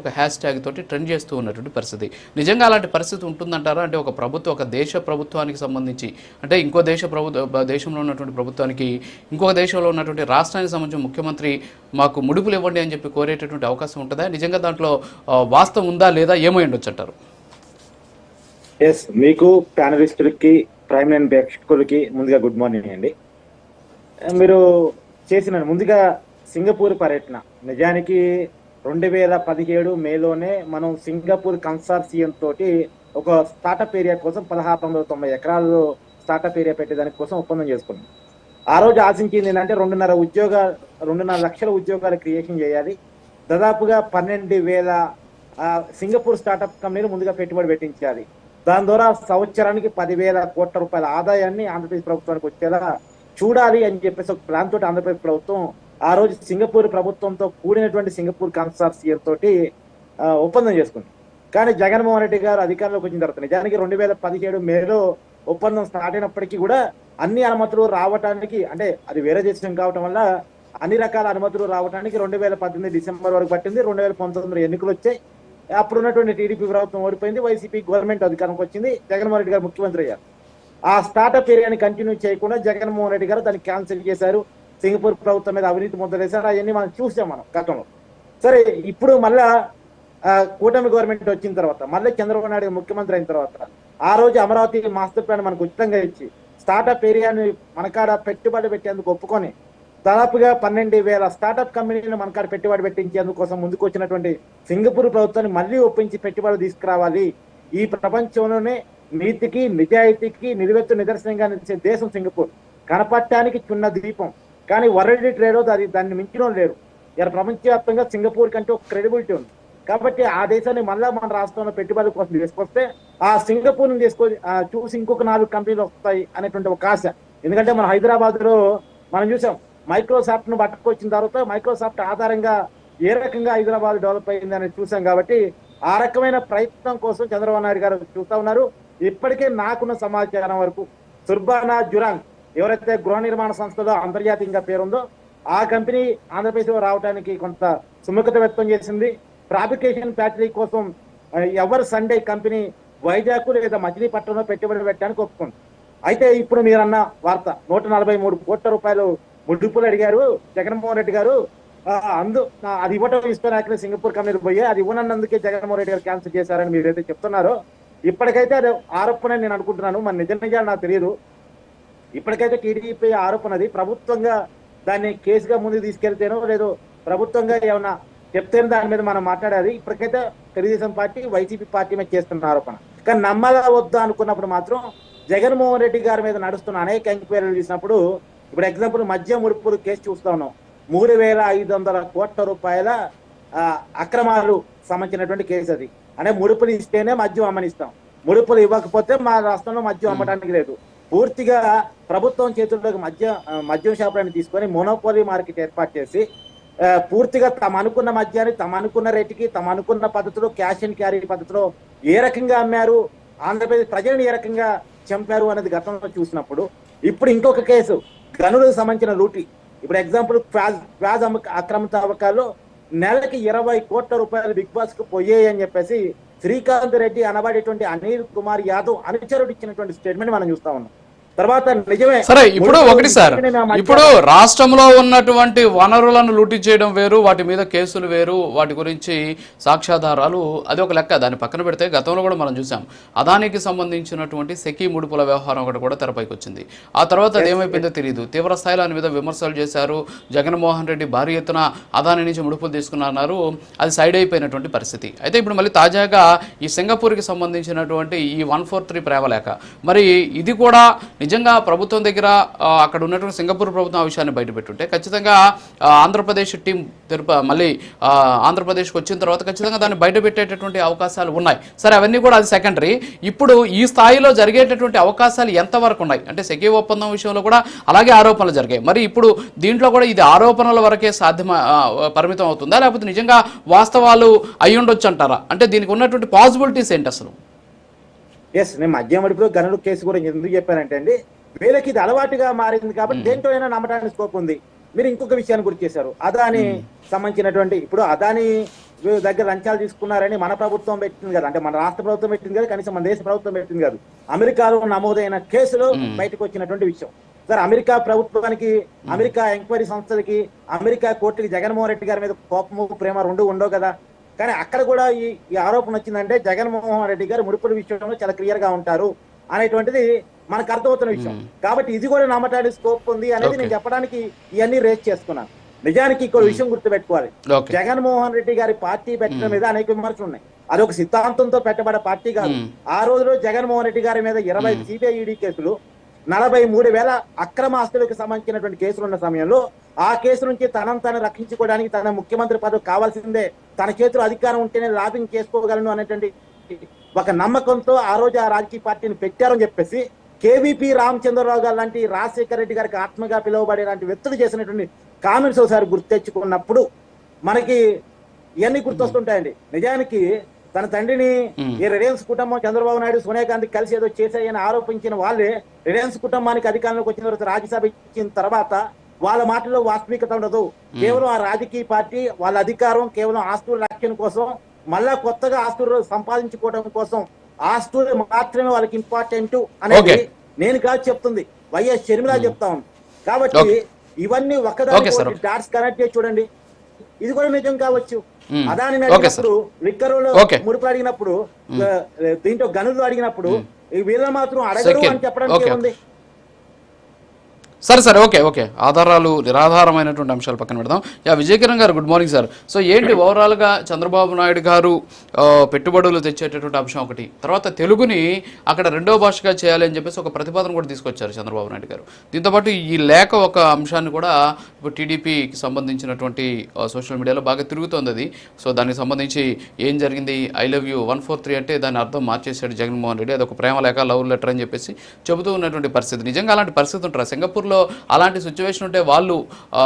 ఒక hash tag తోటి trend చేస్తూ ఉన్నటువంటి పరిస్థితి. నిజంగా అలాంటి పరిస్థితి ఉంటుందంటారా? అంటే ఒక ప్రభుత్వం ఒక దేశ ప్రభుత్వానికి సంబంధించి అంటే ఇంకో దేశ ప్రభుత్వ దేశంలో ఉన్నటువంటి ప్రభుత్వానికి ఇంకొక దేశంలో ఉన్నటువంటి రాష్ట్రానికి సంబంధించిన ముఖ్యమంత్రి మాకు ముడుపులు ఇవ్వండి అని చెప్పి కోరేటటువంటి అవకాశం ఉంటుందా? నిజంగా దాంట్లో వాస్తవం ఉందా లేదా ఏమై ఉండొచ్చు అంటారు. ఎస్ మీకు ప్యానలిస్టులకి ప్రైమ్ లైన్ ప్రేక్షకులకి ముందుగా గుడ్ మార్నింగ్ అండి. మీరు చేసిన ముందుగా సింగపూర్ పర్యటన నిజానికి రెండు వేల పదిహేడు మేలోనే మనం సింగపూర్ కన్సార్సియం తోటి ఒక స్టార్టప్ ఏరియా కోసం పదహారు వందల తొంభై ఎకరాల్లో స్టార్టప్ ఏరియా పెట్టేదాని కోసం ఒప్పందం చేసుకున్నాం. ఆ రోజు ఆశించింది ఏంటంటే రెండున్నర ఉద్యోగ రెండున్నర లక్షల ఉద్యోగాలు క్రియేషన్ చేయాలి. దాదాపుగా పన్నెండు వేల సింగపూర్ స్టార్టప్ కంపెనీలు ముందుగా పెట్టుబడి పెట్టించాలి. దాని ద్వారా సంవత్సరానికి పదివేల కోట్ల రూపాయల ఆదాయాన్ని ఆంధ్రప్రదేశ్ ప్రభుత్వానికి వచ్చేలా చూడాలి అని చెప్పేసి ఒక ప్లాన్ తోటి ఆంధ్రప్రదేశ్ ప్రభుత్వం ఆ రోజు సింగపూర్ ప్రభుత్వంతో కూడినటువంటి సింగపూర్ కన్సార్సియం తోటి ఒప్పందం చేసుకుంది. కానీ జగన్మోహన్ రెడ్డి గారు అధికారంలోకి వచ్చిన తర్వాత నిజానికి రెండు వేల పదిహేడు మేలో ఒప్పందం స్టార్ట్ అయినప్పటికీ కూడా అన్ని అనుమతులు రావటానికి అంటే అది వేరే దేశం కావటం వల్ల అన్ని రకాల అనుమతులు రావడానికి రెండు వేల పద్దెనిమిది డిసెంబర్ వరకు పట్టింది. రెండు వేల పంతొమ్మిది ఎన్నికలు వచ్చాయి. అప్పుడు ఉన్నటువంటి టీడీపీ ప్రభుత్వం ఓడిపోయింది. వైసీపీ గవర్నమెంట్ అధికారంకి వచ్చింది. జగన్మోహన్ రెడ్డి గారు ముఖ్యమంత్రి అయ్యారు. ఆ స్టార్టప్ ఏరియాని కంటిన్యూ చేయకుండా జగన్మోహన్ రెడ్డి గారు దాన్ని క్యాన్సిల్ చేశారు. సింగపూర్ ప్రభుత్వం మీద అవినీతి ముద్రలేశారు అవన్నీ మనం చూసాం మనం గతంలో. సరే ఇప్పుడు మళ్ళా కూటమి గవర్నమెంట్ వచ్చిన తర్వాత మళ్ళీ చంద్రబాబు నాయుడు ముఖ్యమంత్రి అయిన తర్వాత ఆ రోజు అమరావతి మాస్టర్ ప్లాన్ మనకు ఉచితంగా ఇచ్చి స్టార్టప్ ఏరియాని మనకాడ పెట్టుబడి పెట్టేందుకు ఒప్పుకొని దాదాపుగా పన్నెండు వేల స్టార్టప్ కంపెనీలు మనకాడ పెట్టుబడి పెట్టించేందుకు కోసం ముందుకు వచ్చినటువంటి సింగపూర్ ప్రభుత్వాన్ని మళ్ళీ ఒప్పించి పెట్టుబడి తీసుకురావాలి. ఈ ప్రపంచంలోనే నీతికి నిజాయితీకి నిలువెత్తు నిదర్శనంగా నిలిచే దేశం సింగపూర్. కనపడటానికి చిన్న ద్వీపం కానీ వరల్డ్ ట్రేడ్ అది దాన్ని మించిన లేరు. ఇలా ప్రపంచవ్యాప్తంగా సింగపూర్ కంటే ఒక క్రెడిబిలిటీ ఉంది. కాబట్టి ఆ దేశాన్ని మళ్ళా మన రాష్ట్రంలో పెట్టుబడి కోసం తీసుకొస్తే ఆ సింగపూర్ని తీసుకొని చూసి ఇంకొక నాలుగు కంపెనీలు వస్తాయి అనేటువంటి ఒక ఆశ. ఎందుకంటే మన హైదరాబాద్లో మనం చూసాం మైక్రోసాఫ్ట్ను పట్టుకొచ్చిన తర్వాత మైక్రోసాఫ్ట్ ఆధారంగా ఏ రకంగా హైదరాబాద్ డెవలప్ అయింది అనేది చూసాం కాబట్టి ఆ రకమైన ప్రయత్నం కోసం చంద్రబాబు నాయుడు గారు చూస్తా ఉన్నారు. ఇప్పటికే నాకున్న సమాచారం వరకు సుర్బానా జురాంగ్ ఎవరైతే గృహ నిర్మాణ సంస్థలో అంతర్జాతీయంగా పేరుందో ఆ కంపెనీ ఆంధ్రప్రదేశ్లో రావడానికి కొంత సుముఖత వ్యక్తం చేసింది. ఫాబ్రికేషన్ ఫ్యాక్టరీ కోసం ఎవరు సండే కంపెనీ వైజాగ్ లేదా మచిలీపట్నంలో పెట్టుబడి పెట్టడానికి ఒప్పుకుంది. అయితే ఇప్పుడు మీరన్న వార్త నూట నలభై మూడు కోట్ల రూపాయలు ముడుపులు అడిగారు జగన్మోహన్ రెడ్డి గారు. అందు అది ఇవ్వటం ఇస్తాను సింగపూర్ కంపెనీ పోయి అది ఇవ్వనందుకే జగన్మోహన్ రెడ్డి గారు క్యాన్సిల్ చేశారని మీరు ఏదైతే చెప్తున్నారో. ఇప్పటికైతే అది ఆరోపణ నేను అనుకుంటున్నాను మన నిజ నిజాలు నాకు తెలియదు. ఇప్పటికైతే టీడీపీ ఆరోపణ అది ప్రభుత్వంగా దాన్ని కేసుగా ముందుకు తీసుకెళ్తేనో లేదో ప్రభుత్వంగా ఏమన్నా చెప్తేనే దాని మీద మనం మాట్లాడాలి. ఇప్పటికైతే తెలుగుదేశం పార్టీ వైసీపీ పార్టీ మీద చేస్తున్న ఆరోపణ. కానీ నమ్మదా వద్దా అనుకున్నప్పుడు మాత్రం జగన్మోహన్ రెడ్డి గారి మీద నడుస్తున్న అనేక ఎంక్వైరీలు చూసినప్పుడు ఇప్పుడు ఎగ్జాంపుల్ మద్యం ముడుపులు కేసు చూస్తా ఉన్నాం. మూడు వేల ఐదు వందల కోట్ల రూపాయల అక్రమాలు సంబంధించినటువంటి కేసు అది. అంటే ముడుపులు ఇస్తేనే మద్యం అమ్మనిస్తాం. ముడుపులు ఇవ్వకపోతే మా రాష్ట్రంలో మద్యం అమ్మడానికి లేదు. పూర్తిగా ప్రభుత్వం చేతుల్లోకి మద్య మద్యం షాపులను తీసుకొని మోనోపోలీ మార్కెట్ ఏర్పాటు చేసి పూర్తిగా తమ అనుకున్న మద్యాన్ని తమ అనుకున్న రేటుకి తమ అనుకున్న పద్ధతిలో క్యాష్ అండ్ క్యారీ పద్ధతిలో ఏ రకంగా అమ్మారు ఆంధ్రప్రదేశ్ ప్రజలను ఏ రకంగా చంపారు అనేది గతంలో చూసినప్పుడు ఇప్పుడు ఇంకొక కేసు గనులకు సంబంధించిన లూటీ. ఇప్పుడు ఎగ్జాంపుల్ క్వాజ్ క్వాజ్ అమ్మక అక్రమ తవ్వకాల్లో నెలకి ఇరవై కోట్ల రూపాయలు బిగ్ బాస్కు పోయాయి అని చెప్పేసి శ్రీకాంత్ రెడ్డి అనబడేటువంటి అనిల్ కుమార్ యాదవ్ అనుచరుడు ఇచ్చినటువంటి స్టేట్మెంట్ మనం చూస్తా ఉన్నాం. తర్వాత నిజమే. సరే ఇప్పుడు ఒకటి సార్. ఇప్పుడు రాష్ట్రంలో ఉన్నటువంటి వనరులను లూటీ చేయడం వేరు వాటి మీద కేసులు వేరు వాటి గురించి సాక్ష్యాధారాలు అది ఒక లెక్క. దాన్ని పక్కన పెడితే గతంలో కూడా మనం చూసాం. అదానికి సంబంధించినటువంటి సెకీ ముడుపుల వ్యవహారం ఒకటి కూడా తెరపైకి వచ్చింది ఆ తర్వాత అది ఏమైపోయిందో తెలియదు తీవ్ర స్థాయిలో దాని మీద విమర్శలు చేశారు. జగన్మోహన్ రెడ్డి భారీ ఎత్తున అదాని నుంచి ముడుపులు తీసుకున్నారు అది సైడ్ అయిపోయినటువంటి పరిస్థితి. అయితే ఇప్పుడు మళ్ళీ తాజాగా ఈ సింగపూర్కి సంబంధించినటువంటి ఈ వన్ ఫోర్ త్రీ ప్రేమలేఖ. మరి ఇది కూడా నిజంగా ప్రభుత్వం దగ్గర అక్కడ ఉన్నటువంటి సింగపూర్ ప్రభుత్వం ఆ విషయాన్ని బయటపెట్టుంటే ఖచ్చితంగా ఆంధ్రప్రదేశ్ టీం తిరుప మళ్ళీ ఆంధ్రప్రదేశ్కి వచ్చిన తర్వాత ఖచ్చితంగా దాన్ని బయటపెట్టేటటువంటి అవకాశాలు ఉన్నాయి. సరే అవన్నీ కూడా అది సెకండరీ ఇప్పుడు ఈ స్థాయిలో జరిగేటటువంటి అవకాశాలు ఎంతవరకు ఉన్నాయి? అంటే సెకీ ఒప్పందం విషయంలో కూడా అలాగే ఆరోపణలు జరిగాయి. మరి ఇప్పుడు దీంట్లో కూడా ఇది ఆరోపణల వరకే సాధ్యమ పరిమితం అవుతుందా? లేకపోతే నిజంగా వాస్తవాలు అయ్యుండొచ్చు ఉండొచ్చు అంటారా? అంటే దీనికి ఉన్నటువంటి పాసిబిలిటీస్ ఏంటి అసలు? ఎస్ నేను మద్యం అడుపులో గనులు కేసు గురించి ఎందుకు చెప్పానంటే అండి వీళ్ళకి ఇది అలవాటుగా మారింది కాబట్టి దేంట్లో అయినా నమ్మటానికి స్కోప్ ఉంది. మీరు ఇంకొక విషయాన్ని గుర్తు చేశారు. అదాని సంబంధించినటువంటి ఇప్పుడు అదాని దగ్గర లంచాలు తీసుకున్నారని మన ప్రభుత్వం పెట్టింది కదా అంటే మన రాష్ట్ర ప్రభుత్వం పెట్టింది కదా కనీసం మన దేశ ప్రభుత్వం పెట్టింది కాదు. అమెరికాలో నమోదైన కేసులు మ్మ్. బయటకు వచ్చినటువంటి విషయం. సార్ అమెరికా ప్రభుత్వానికి అమెరికా ఎంక్వైరీ సంస్థలకి అమెరికా కోర్టుకి జగన్మోహన్ రెడ్డి గారి మీద కోపము ప్రేమ రెండు ఉండవు కదా. కానీ అక్కడ కూడా ఈ ఈ ఆరోపణ వచ్చిందంటే జగన్మోహన్ రెడ్డి గారు ముడుపుల విషయంలో చాలా క్లియర్గా ఉంటారు అనేటువంటిది మనకు అర్థమవుతున్న విషయం. కాబట్టి ఇది కూడా నమ్మటానికి స్కోప్ ఉంది అనేది. నేను చెప్పడానికి ఇవన్నీ రేస్ చేసుకున్నాను నిజానికి ఇంకో విషయం గుర్తుపెట్టుకోవాలి ఓకే జగన్మోహన్ రెడ్డి గారి పార్టీ పెట్టడం మీద అనేక విమర్శలు ఉన్నాయి అది ఒక సిద్ధాంతంతో పెట్టబడే పార్టీ కాదు. ఆ రోజులో జగన్మోహన్ రెడ్డి గారి మీద ఇరవై. సిబిఐ ఈడీ కేసులు నలభై మూడు వేల అక్రమ ఆస్తులకు సంబంధించినటువంటి కేసులు ఉన్న సమయంలో ఆ కేసు నుంచి తనను తాను రక్షించుకోవడానికి తన ముఖ్యమంత్రి పదవి కావాల్సిందే. తన చేతిలో అధికారం ఉంటేనే లాబింగ్ చేసుకోగలను అనేటువంటి ఒక నమ్మకంతో ఆ రోజు ఆ రాజకీయ పార్టీని పెట్టారని చెప్పేసి కేవీపీ రామచంద్రరావు గారు లాంటి రాజశేఖర రెడ్డి గారికి ఆత్మగా పిలువబడే లాంటి వ్యక్తులు చేసినటువంటి కామెంట్స్ ఒకసారి గుర్తు తెచ్చుకున్నప్పుడు మనకి ఇవన్నీ గుర్తొస్తుంటాయండి. నిజానికి తన తండ్రిని. ఈ రిలయన్స్ కుటుంబం చంద్రబాబు నాయుడు సోనియా గాంధీ కలిసి ఏదో చేశాయని ఆరోపించిన వాళ్ళే రిలయన్స్ కుటుంబానికి అధికారంలోకి వచ్చిన తర్వాత రాజ్యసభ ఇచ్చిన తర్వాత వాళ్ళ మాటల్లో వాస్తవికత ఉండదు కేవలం ఆ రాజకీయ పార్టీ వాళ్ళ అధికారం కేవలం ఆస్తుల రక్షణ కోసం మళ్ళా కొత్తగా ఆస్తులు సంపాదించుకోవడం కోసం ఆస్తులు మాత్రమే వాళ్ళకి ఇంపార్టెంట్ అనేది. నేను కాదు చెప్తుంది వైఎస్ షర్మిల చెప్తా కాబట్టి. ఇవన్నీ. ఒకదాని డాట్స్ కనెక్ట్ చేసి చూడండి ఇది కూడా నిజం కావచ్చు. అదాని అడిగినప్పుడు లిక్కరులో. ముడుపులు అడిగినప్పుడు దీంట్లో గనులు అడిగినప్పుడు వీళ్ళని మాత్రం అడగరు. అని చెప్పడానికి ఏముంది సరే సరే ఓకే ఓకే. ఆధారాలు నిరాధారమైనటువంటి అంశాలు పక్కన పెడదాం. యా విజయకిరణ్ గారు గుడ్ మార్నింగ్ సార్. సో ఏంటి ఓవరాల్గా చంద్రబాబు నాయుడు గారు పెట్టుబడులు తెచ్చేటటువంటి అంశం ఒకటి. తర్వాత తెలుగుని అక్కడ రెండో భాషగా చేయాలి అని చెప్పేసి ఒక ప్రతిపాదన కూడా తీసుకొచ్చారు చంద్రబాబు నాయుడు గారు. దీంతోపాటు ఈ లేఖ ఒక అంశాన్ని కూడా ఇప్పుడు టీడీపీకి సంబంధించినటువంటి సోషల్ మీడియాలో బాగా తిరుగుతోంది అది. సో దానికి సంబంధించి ఏం జరిగింది I love you one four three అంటే దాని అర్థం మార్చేశాడు జగన్మోహన్ రెడ్డి. అది ఒక ప్రేమ లేఖ లవ్ లెటర్ అని చెప్పేసి చెబుతూ ఉన్నటువంటి పరిస్థితి. నిజంగా అలాంటి పరిస్థితి ఉంటారా సింగపూర్లో అలాంటి సిచ్యువేషన్ ఉంటే వాళ్ళు ఆ,